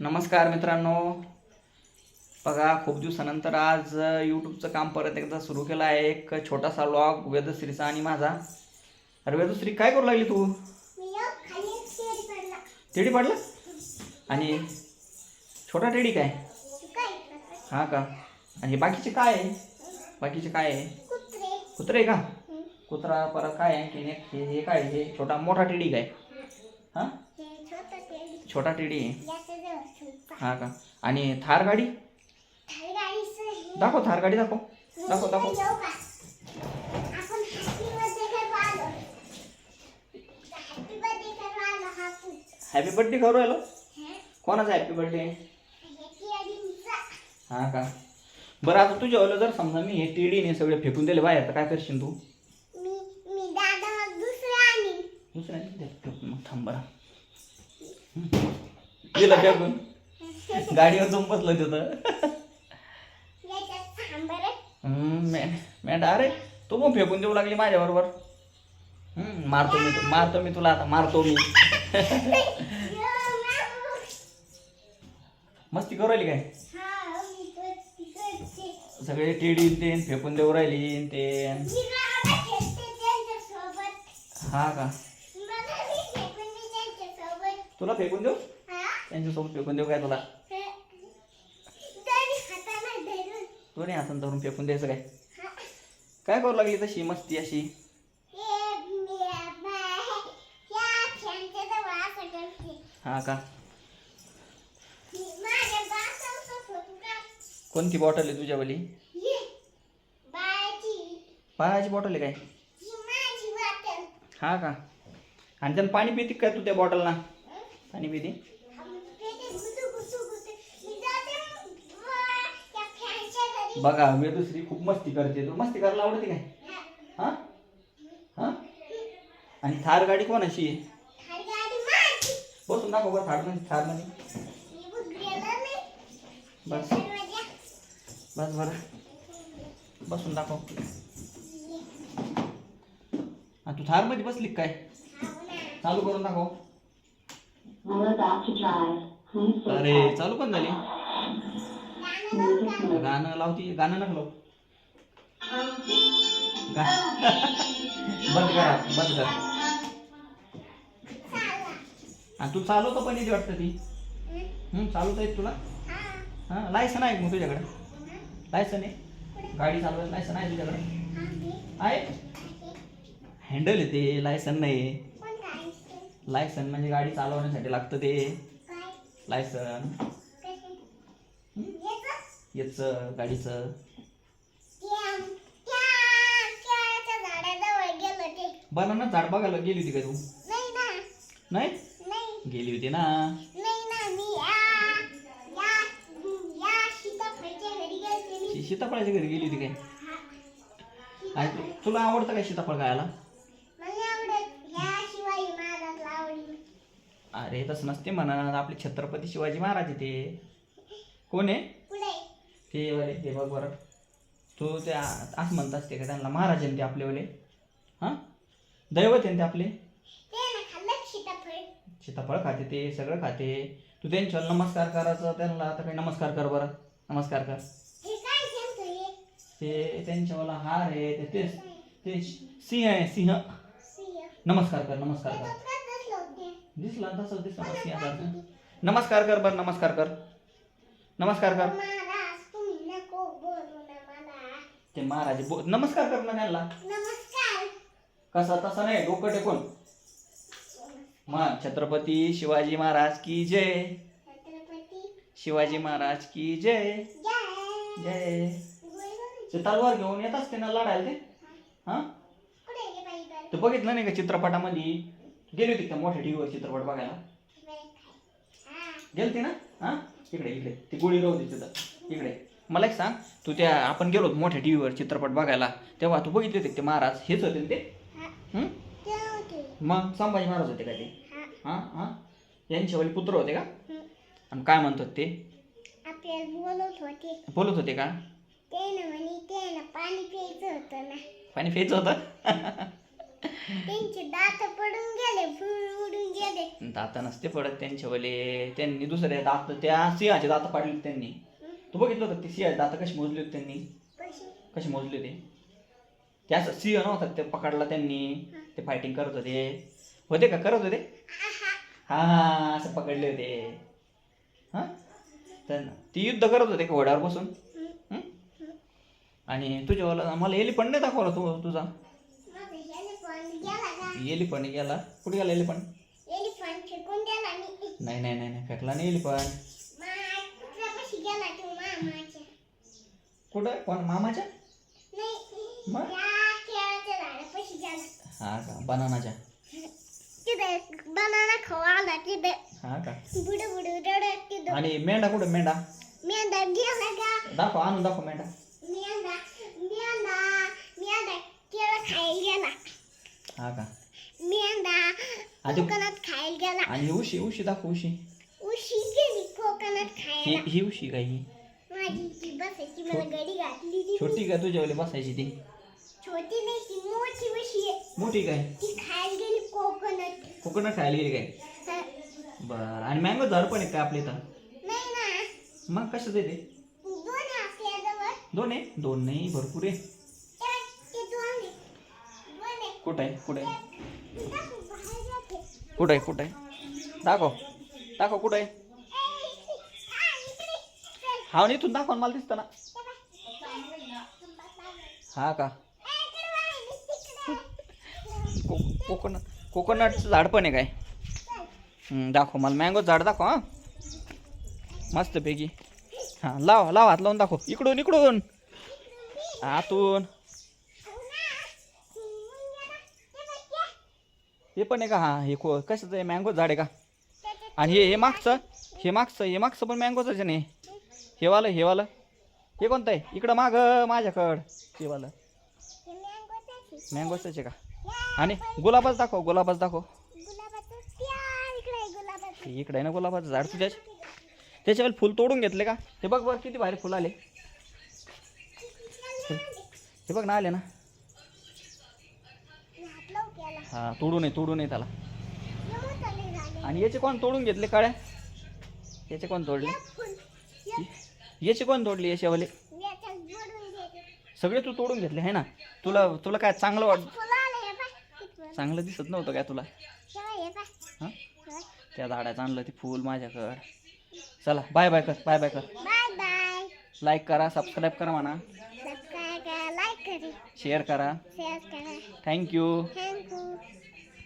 नमस्कार मित्रांनो. बघा खूप दिवसानंतर आज यूट्यूबचं काम परत एकदा सुरू केलं आहे. एक छोटासा लॉग वेदश्रीचा आणि माझा. अरे वेदश्री काय करू लागली तू? टेडी पाडलं? आणि छोटा टेडी काय? हा का? आणि हे बाकीचे काय? आहे बाकीचे काय? आहे कुत्रे आहे का कुत्रा परत काय आहे? की हे हे काय? हे छोटा मोठा टेडी काय? हा? छोटा टेडी. आहे हा का? आणि थार गाडी दाखव थार गाडी दाखव दाखव. दाखव हॅपी बर्थडे करू राहिलो? कोणाचा हॅपी बर्थडे हा का? बरं आता तुझ्या ओलं जर समजा मी हे टेडीने सगळे फेकून दिले बाहेर तर काय करशील तू? दुसऱ्या फेकून मग थांब बरं. दिलं फेकून. गाडीवर जाऊन बसलं तिथं हम्म, मे मॅट अरे तू पण फेकून देऊ लागली माझ्या बरोबर मारतो मी तू मारतो मी तुला आता मारतो मी. मस्ती करू राहिली काय? सगळे टेडी ते फेकून देऊ राहिली ते हा का? तुला फेकून देऊ? त्यांच्यासोबत फेकून देऊ काय तुला? दोन्ही असं धरून फेकून द्यायचं काय? काय करू लागली तशी मस्ती अशी? हा का? कोणती बॉटल आहे तुझ्यावाली पायाची बॉटल आहे काय? हा का? आणि त्यानं पाणी पिते काय तू त्या बॉटलना पाणी पिते? बघा वेदुश्री खूप मस्ती करते. तू मस्ती करायला आवडते काय? हा? हा? आणि थार गाडी कोणाची आहे? बसून दाखव बरं थारमध्ये थारमध्ये बस. बस बरं. बसून दाखव. हा तू थारमध्ये बसली काय? चालू करून दाखव. अरे. चालू पण झाली. गाणं लावती गाणं नका लावू. बंद करा बंद कर. आणि तू चालवतो पण येते वाटतं ती. चालवता येत तुला. हां लायसन आहे मग तुझ्याकडे. लायसन आहे. गाडी चालवायला लायसन आहे तुझ्याकडे. आहे? हँडल येते लायसन नाही लायसन म्हणजे गाडी चालवण्यासाठी लागतं ते. लायसन याच गाडीचं. बनाना झाड बघायला गेली होती का तू? नाही? गेली होती ना. सीताफळाच्या घरी गेली होती काय? तुला आवडतं काय सीताफळ खायला? अरे तसं नसते म्हणा. आपले छत्रपती शिवाजी महाराज आहे ते. कोण आहे? ते वाले ते बघ बरं. तू ते असं म्हणत असते का त्यांना महाराज ते आपले वाले. हां? दैवत आहे ते आपले. सीताफळ. खाते ते सगळं खाते. तू त्यांच्यावर नमस्कार करायचं त्यांना आता काही नमस्कार कर बरं. नमस्कार कर. ते त्यांच्यावाला हार आहे ते तेच ते सिंह आहे सिंह. नमस्कार कर नमस्कार कर. दिसला तसं दिसला नमस्कार कर बरं नमस्कार कर. नमस्कार कर. ते महाराज बो नमस्कार कर ना त्यांना नमस्कार. कसा तसा नाही डोकं टेकून. मग छत्रपती शिवाजी महाराज की जय. शिवाजी महाराज की जय. जय. ते तलवार घेऊन येत असते ना लढायला ते? हा? ते बघितलं नाही का चित्रपटामध्ये? गेली होती का मोठ्या टीव्हीवर चित्रपट बघायला? हा. गेलती ना? हा? इकडे इकडे. ती गोळी राहू दे तिथं. इकडे. मला एक सांग तू त्या आपण गेलो होतो मोठ्या टीव्हीवर चित्रपट बघायला तेव्हा तू बघितले होते ते महाराज? हेच होते ना ते? हा. मग संभाजी महाराज होते का ते? हा. हा हा? यांच्यावाले पुत्र होते का. आणि काय म्हणतात ते? आपल्याला बोलत होते. बोलत होते का? ते ना म्हणे ते ना पाणी प्यायचं होतं ना. पाणी प्यायचं होतं? त्यांचे दात पडून गेले फुल उडून गेले. दात नसते पडत त्यांच्यावाले त्यांनी दुसरे दात त्या सिंहाचे दात पाडले त्यांनी. तू बघितलं होतं ते सिंहाचे दात कशी मोजले होते त्यांनी? कशी? मोजले ते त्याच सिंह नव्हता ते पकडला त्यांनी. ते फायटिंग करत होते. होते का? करत होते? हा हा असं पकडले होते. हा? तर ती युद्ध करत होते का घोड्यावर बसून? आणि तुझ्या मला एलिफंट नाही दाखवला तू तुझा? एलिफंट गेला कुठे गेला एलिफंट? नाही नाही नाही फेकला नाही एलिफंट माय कुत्र्यापाशी गेला तू मामाच्या कुठं? कोण? मामाच्या? मग? हा का? बनानाच्या. बनाना खाऊ आला तिथे. हा का? बुडू बुडू रडत तिथं. आणि मेंढा कुठे? मेंढा. मेंढा गेला का? दाखव आणून दाखव मेंढा. मेंढा मेंढा मेंढा केळं खायला गेला. हा का? मेंढा आधी- कोकणात खायला गेला. आणि ही उशी उशी दाखव उशी. उशी गेली कोकणात ही खायला. ही उशी काय ही? माझी ती बसायची मला गडी घातली ती छोटी काय तुझ्यावाली बसायची ती? छोटी नाही ती मोठी उशी आहे. मोठी काय? ती खायला गेली कोकोनट. कोकोनट खायला गेली काय? बरं आणि मँगो झाड पण आहे काय आपल्या इथं? नाही ना. मग कसं देते दोन आहे आपल्याजवळ दोन आहे? दोन नाही भरपूर आहे. ते दोन आहे. दोन आहे. कुठं आहे? कुठं आहे? ते दाखव, बाहेर जाते. कुठं आहे? कुठं आहे? दाखव. दाखव कुठं आहे. चल. हा इथून दाखव ना, मला दिसतं ना. हा का? ए, को कोकोनट कोकोनटचं झाड पण आहे काय? हं, दाखव मला. मँगो झाड दाखव हां. मस्तपैकी हां लाव लाव हात लावून दाखव. इकडून इकडून. आतून. हे पण आहे का? हां हे को कशाचं आहे? मँगो झाड आहे का? आणि हे हे मागचं हे मागचं हे मागचं पण मँगोचं आहे नाही हे हेवालं. हे हे कोणतं आहे? इकडं माग माझ्याकडं. हे वालं ते आहे. का? आणि गुलाबाच दाखव गुलाबाच दाखव. इकडे आहे ना गुलाबाचं झाड तुझ्या त्याच्यावर फुल तोडून घेतले का? हे बघ बघ किती भारी फुल आले. हे बघ ना आले ना. हा हां तोडू नये तोडू नये त्याला. आणि याचे कोण तोडून घेतले काळ्या? याचे कोण तोडले? याचे कोण तोडले याच्यावाले. सगळे तू तोडून घेतले आहे ना? तुला तुला काय चांगलं वाट. चांगलं दिसत नव्हतं काय तुला? हे. त्या झाडाचं आणलं ते फूल माझ्याकडं. चला बाय बाय कर बाय बाय कर. लाईक करा सबस्क्राईब करा म्हणा. शेअर करा शेअर करा. Thank you thank you